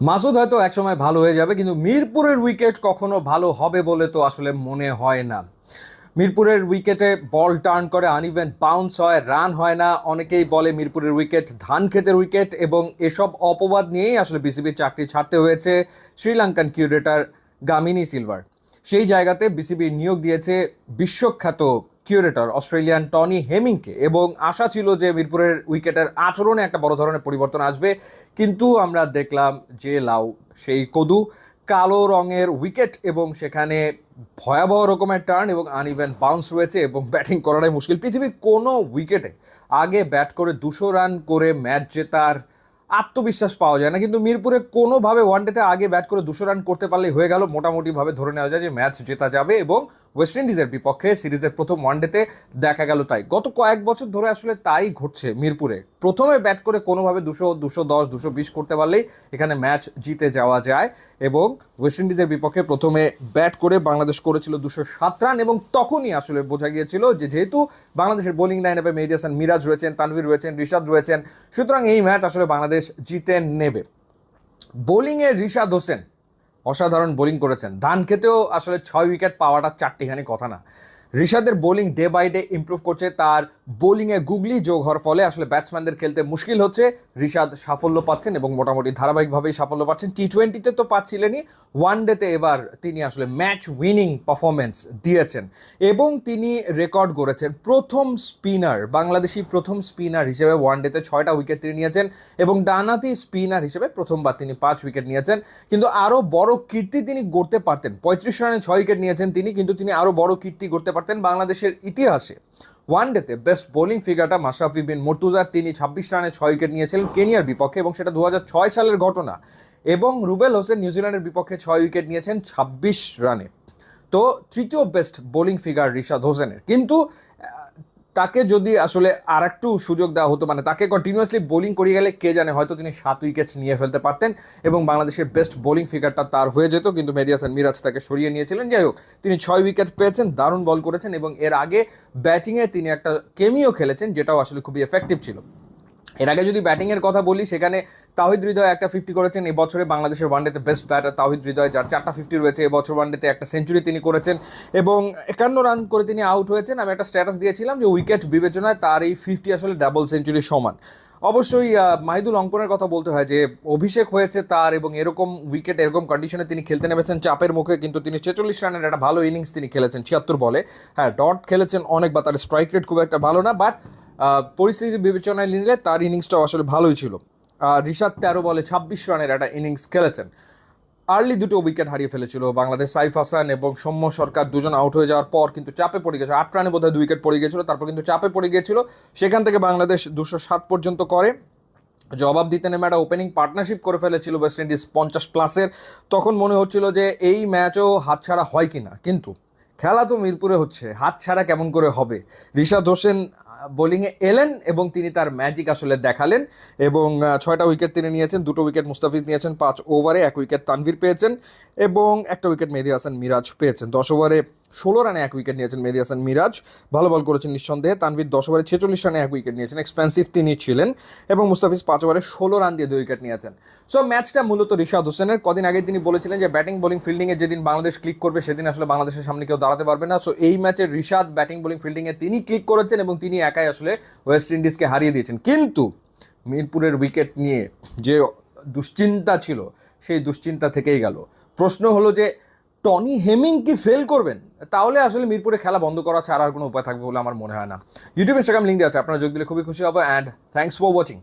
মাসুদ হয়তো একসময় ভালো হয়ে যাবে, কিন্তু মিরপুরের উইকেট কখনো ভালো হবে বলে তো আসলে মনে হয় না। মিরপুরের উইকেটে বল টার্ন করে আনইভেন বাউন্স হয়, রান হয় না, অনেকেই বলে মিরপুরের উইকেট ধান ক্ষেতের উইকেট এবং এসব অপবাদ নিয়েই আসলে বিসিবির চাকরি ছাড়তে হয়েছে শ্রীলঙ্কান কিউরেটার গামিনী সিলভার। সেই জায়গাতে বিসিবি নিয়োগ দিয়েছে বিশ্বখ্যাত কিউরেটর অস্ট্রেলিয়ান টনি হেমিংকে এবং আশা ছিল যে মিরপুরের উইকেটের আচরণে একটা বড় ধরনের পরিবর্তন আসবে। কিন্তু আমরা দেখলাম যে লাউ, সেই কদু, কালো রঙের উইকেট এবং সেখানে ভয়াবহ রকমের টার্ন এবং আনইভেন বাউন্স রয়েছে এবং ব্যাটিং করাটাই মুশকিল। পৃথিবীর কোনো উইকেটে আগে ব্যাট করে দুশো রান করে ম্যাচ জেতার আত্মবিশ্বাস পাওয়া যায় না। কিন্তু মিরপুরে কোনোভাবে ওয়ানডেতে আগে ব্যাট করে দুশো রান করতে পারলেই হয়ে গেল। মোটামুটিভাবে ধরে নেওয়া যায় যে ম্যাচ জেতা যাবে এবং ওয়েস্ট ইন্ডিজের বিপক্ষে সিরিজের প্রথম ওয়ানডেতে দেখা গেল তাই। গত কয়েক বছর ধরে আসলে তাই ঘটছে মিরপুরে। প্রথমে ব্যাট করে কোনোভাবে দুশো দুশো দশ, দুশো বিশ করতে পারলেই এখানে ম্যাচ জিতে যাওয়া যায় এবং ওয়েস্ট ইন্ডিজের বিপক্ষে প্রথমে ব্যাট করে বাংলাদেশ করেছিল দুশো সাত রান এবং তখনই আসলে বোঝা গিয়েছিল যে যেহেতু বাংলাদেশের বোলিং লাইন আপে মেহেদি হাসান মিরাজ রয়েছেন, তানভীর রয়েছেন, রিশাদ রয়েছেন, সুতরাং এই ম্যাচ আসলে বাংলাদেশ জিতে নেবে। বোলিংয়ে রিশাদ হোসেন অসাধারণ বোলিং করেছেন। ধান খেতেও আসলে ছয় উইকেট পাওয়াটা চারটিখানি কথা না। ঋষাদের bowling day by day improve করছে তার বোলিংয়ে গুগলি যোগ হওয়ার ফলে আসলে ব্যাটসম্যানদের খেলতে মুশকিল হচ্ছে। ঋষাদ সাফল্য পাচ্ছেন এবং মোটামুটি ধারাবাহিকভাবেই সাফল্য পাচ্ছেন। টি টোয়েন্টিতে তো পাচ্ছিলেনই। ওয়ান ডেতে এবার তিনি আসলে ম্যাচ উইনিং পারফরমেন্স দিয়েছেন এবং তিনি রেকর্ড করেছেন প্রথম স্পিনার বাংলাদেশি প্রথম স্পিনার হিসেবে ওয়ান ডেতে ছয়টা উইকেট তিনি নিয়েছেন এবং ডানাতি স্পিনার হিসেবে প্রথমবার তিনি পাঁচ উইকেট নিয়েছেন। কিন্তু আরও বড় কীর্তি তিনি গড়তে পারতেন। পঁয়ত্রিশ রানে ছয় উইকেট নিয়েছেন তিনি, কিন্তু তিনি আরও বড় কীর্তি গড়তে পারতেন। বাংলাদেশের ইতিহাসে। ওয়ান ডেতে বেস্ট বোলিং ফিগারটা মাশরাফি বিন মর্তুজা, তিনি ছাব্বিশ রানে ছয় উইকেট নিয়েছিলেন কেনিয়ার বিপক্ষে এবং সেটা দু সালের ঘটনা। এবং রুবেল হোসেন নিউজিল্যান্ডের বিপক্ষে ছয় উইকেট নিয়েছেন ছাব্বিশ রানে। তো তৃতীয় বেস্ট বোলিং ফিগার রিশাদ হোসেনের। কিন্তু তাকে যদি আসলে আর একটু সুযোগ দেওয়া হতো মানে তাকে কন্টিনিউয়াসলি বোলিং করিয়ে গেলে কে জানে, হয়তো তিনি সাত উইকেট নিয়ে ফেলতে পারতেন এবং বাংলাদেশের বেস্ট বোলিং ফিগারটা তার হয়ে যেত। কিন্তু মেদিয়াসান মিরাজ তাকে সরিয়ে নিয়েছিলেন। যাই হোক, তিনি ছয় উইকেট পেয়েছেন, দারুণ বল করেছেন এবং এর আগে ব্যাটিংয়ে তিনি একটা কেমিও খেলেছেন, যেটাও আসলে খুবই এফেক্টিভ ছিল। এর আগে যদি ব্যাটিংয়ের কথা বলি, সেখানে তাহিদ হৃদয় একটা ফিফটি করেছেন। এবছরে বাংলাদেশের ওয়ানডেতে বেস্ট ব্যাটার তাহিদ হৃদয়, যার চারটা ফিফটি রয়েছে এবছর ওয়ানডেতে একটা সেঞ্চুরি তিনি করেছেন। এবং একান্ন রান করে তিনি আউট হয়েছেন। আমি একটা স্ট্যাটাস দিয়েছিলাম যে উইকেট বিবেচনায় তার এই ফিফটি আসলে ডাবল সেঞ্চুরির সমান। অবশ্যই মাহিদুল অঙ্কনের কথা বলতে হয় যে, অভিষেক হয়েছে তার এবং এরকম উইকেট এরকম কন্ডিশনে তিনি খেলতে নেমেছেন চাপের মুখে, কিন্তু তিনি ছেচল্লিশ রানের একটা ভালো ইনিংস তিনি খেলেছেন, ছিয়াত্তর বলে। হ্যাঁ ডট খেলেছেন অনেক বা তার স্ট্রাইক রেট খুব একটা ভালো না বাট পরিস্থিতি বিবেচনায় নিলে তার ইনিংসটাও আসলে ভালোই ছিল। ঋষাদ তেরো বলে ছাব্বিশ রানের একটা ইনিংস খেলেছেন। আর্লি দুটো উইকেট হারিয়ে ফেলেছিল বাংলাদেশ সাইফ হাসান এবং সৌম্য সরকার দুজন আউট হয়ে যাওয়ার পর কিন্তু চাপে পড়ে গেছে। আট রানে বোধহয় দুই উইকেট পড়ে গিয়েছিল তারপর কিন্তু চাপে পড়ে গিয়েছিল সেখান থেকে বাংলাদেশ দুশো সাত পর্যন্ত করে। জবাব দিতে নেমে একটা ওপেনিং পার্টনারশিপ করে ফেলেছিল ওয়েস্ট ইন্ডিজ পঞ্চাশ প্লাসের তখন মনে হচ্ছিল যে এই ম্যাচও হাতছাড়া হয় কি না কিন্তু খেলা তো মিরপুরে হচ্ছে, হাতছাড়া কেমন করে হবে? ঋষাদ হোসেন বোলিংয়ে এলেন এবং তিনি তার ম্যাজিক আসলে দেখালেন এবং ছয়টা উইকেট তিনি নিয়েছেন, দুটো উইকেট মুস্তাফিজ নিয়েছেন, পাঁচ ওভারে এক উইকেট তানভীর পেয়েছেন এবং একটা উইকেট মেহেদি হাসান মিরাজ পেয়েছেন। দশ ওভারে ষোলো রানে এক উইকেট নিয়েছেন মেহেদি হাসান মিরাজ। ভালো বল করেছেন নিঃসন্দেহে। তানভীর দশ ওভারে ছেচল্লিশ রানে এক উইকেট নিয়েছেন। এক্সপেন্সিভ তিনি ছিলেন এবং মুস্তাফিজ পাঁচ ওভারে ষোলো রান দিয়ে দুই উইকেট নিয়েছেন। সো ম্যাচটা মূলত রিশাদ হোসেনের। কদিন আগে তিনি বলেছিলেন যে ব্যাটিং বোলিং ফিল্ডিংয়ে যেদিন বাংলাদেশ ক্লিক করবে, সেদিন আসলে বাংলাদেশের সামনে কেউ দাঁড়াতে পারবে না। সো এই ম্যাচে রিশাদ ব্যাটিং বোলিং ফিল্ডিংয়ে তিনি ক্লিক করেছেন এবং তিনি একাই আসলে ওয়েস্ট ইন্ডিজকে হারিয়ে দিয়েছেন। কিন্তু মিরপুরের উইকেট নিয়ে যে দুশ্চিন্তা ছিল, সেই দুশ্চিন্তা থেকেই গেল। প্রশ্ন হলো যে টনি হেমিং কি ফেল করবেন? তাহলে আসলে মিরপুরে খেলা বন্ধ করা ছাড়া আর কোনো উপায় থাকবে বলে আমার মনে হয় না। ইউটিউব ইনস্টাগ্রাম লিঙ্ক দেওয়া আছে, আপনারা যোগ দিলে খুবই খুশি হব অ্যান্ড থ্যাংকস ফর ওয়াচিং